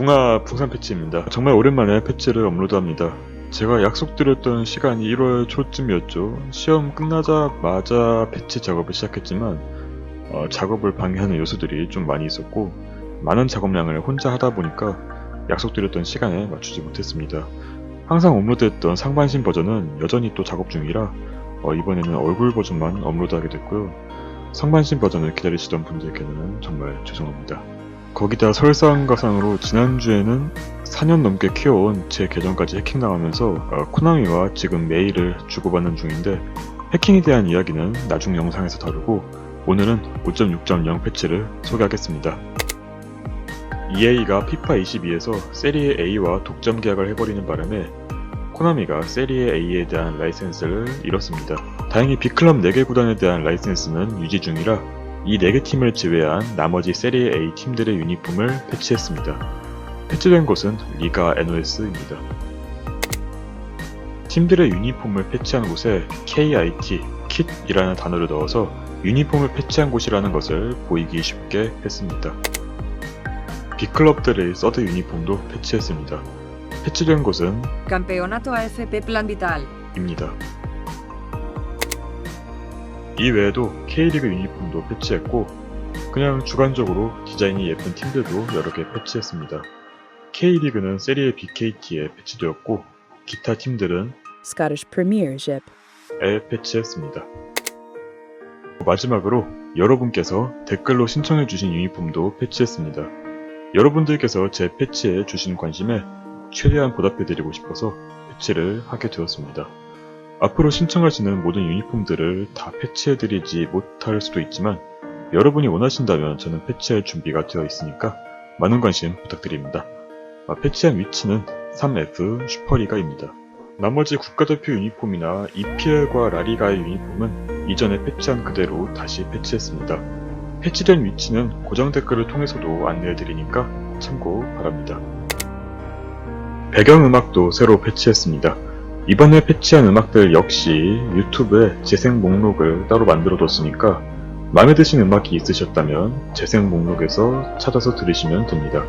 붕아 붕산 패치입니다. 정말 오랜만에 패치를 업로드합니다. 제가 약속드렸던 시간이 1월 초쯤이었죠. 시험 끝나자마자 패치 작업을 시작했지만 어, 작업을 방해하는 요소들이 좀 많이 있었고 많은 작업량을 혼자 하다 보니까 약속드렸던 시간에 맞추지 못했습니다. 항상 업로드했던 상반신 버전은 여전히 또 작업 중이라 어, 이번에는 얼굴 버전만 업로드하게 됐고요. 상반신 버전을 기다리시던 분들께는 정말 죄송합니다. 거기다 설상가상으로 지난주에는 4년 넘게 키워온 제 계정까지 해킹당하면서 어, 코나미와 지금 메일을 주고받는 중인데 해킹에 대한 이야기는 나중 영상에서 다루고 오늘은 5.6.0 패치를 소개하겠습니다. EA가 피파 22에서 세리에 A와 독점 계약을 해버리는 바람에 코나미가 세리에 A에 대한 라이센스를 잃었습니다. 다행히 B클럽 4개 구단에 대한 라이센스는 유지 중이라 이 4개 팀을 제외한 나머지 세리에 A 팀들의 유니폼을 패치했습니다. 패치된 곳은 리가 NOS입니다. 팀들의 유니폼을 패치한 곳에 KIT, kit이라는 단어를 넣어서 유니폼을 패치한 곳이라는 것을 보이기 쉽게 했습니다. B클럽들의 서드 유니폼도 패치했습니다. 패치된 곳은 Campeonato AFP Plan Vital. 입니다. 이 외에도 K리그 유니폼도 패치했고 그냥 주관적으로 디자인이 예쁜 팀들도 여러 개 패치했습니다. K리그는 세리에 BKT에 패치되었고 기타 팀들은 Scottish Premiership. 에 패치했습니다. 마지막으로 여러분께서 댓글로 신청해 주신 유니폼도 패치했습니다. 여러분들께서 제 패치에 주신 관심에 최대한 보답해 드리고 싶어서 패치를 하게 되었습니다. 앞으로 신청하시는 모든 유니폼들을 다 패치해드리지 못할 수도 있지만 여러분이 원하신다면 저는 패치할 준비가 되어 있으니까 많은 관심 부탁드립니다. 아, 패치한 위치는 3F 슈퍼리가입니다. 나머지 국가대표 유니폼이나 EPL과 라리가의 유니폼은 이전에 패치한 그대로 다시 패치했습니다. 패치된 위치는 고정 댓글을 통해서도 안내해드리니까 참고 바랍니다. 배경음악도 새로 패치했습니다. 이번에 패치한 음악들 역시 유튜브에 재생 목록을 따로 만들어뒀으니까 마음에 드신 음악이 있으셨다면 재생 목록에서 찾아서 들으시면 됩니다.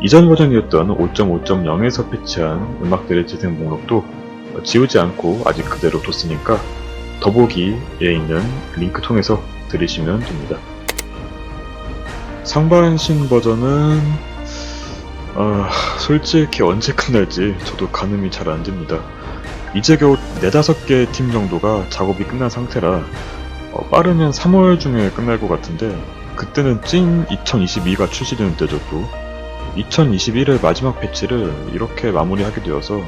이전 버전이었던 5.5.0에서 패치한 음악들의 재생 목록도 지우지 않고 아직 그대로 뒀으니까 더보기에 있는 링크 통해서 들으시면 됩니다. 상반신 버전은 아, 솔직히 언제 끝날지 저도 가늠이 잘 안 됩니다. 이제 겨우 4, 5개 팀 정도가 작업이 끝난 상태라 어, 빠르면 3월 중에 끝날 것 같은데 그때는 찐 2022가 출시되는 때죠 또 2021의 마지막 패치를 이렇게 마무리하게 되어서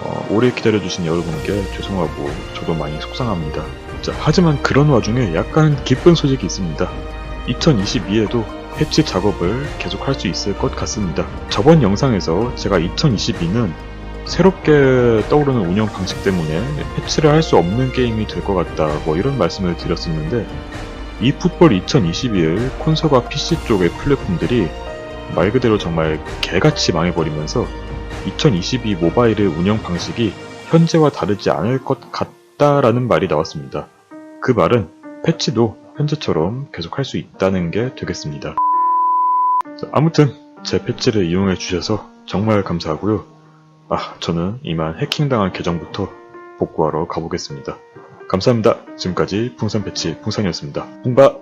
어, 오래 기다려주신 여러분께 죄송하고 저도 많이 속상합니다. 자, 하지만 그런 와중에 약간 기쁜 소식이 있습니다. 2022에도 패치 작업을 계속 할 수 있을 것 같습니다. 저번 영상에서 제가 2022는 새롭게 떠오르는 운영 방식 때문에 패치를 할 수 없는 게임이 될 것 같다 뭐 이런 말씀을 드렸었는데 이 풋볼 2021 콘솔과 PC 쪽의 플랫폼들이 말 그대로 정말 개같이 망해버리면서 2022 모바일의 운영 방식이 현재와 다르지 않을 것 같다라는 말이 나왔습니다. 그 말은 패치도 현재처럼 계속 할 수 있다는 게 되겠습니다. 자, 아무튼 제 패치를 이용해 주셔서 정말 감사하고요. 아, 저는 이만 해킹당한 계정부터 복구하러 가보겠습니다. 감사합니다. 지금까지 풍선 패치 풍선이었습니다. 풍바!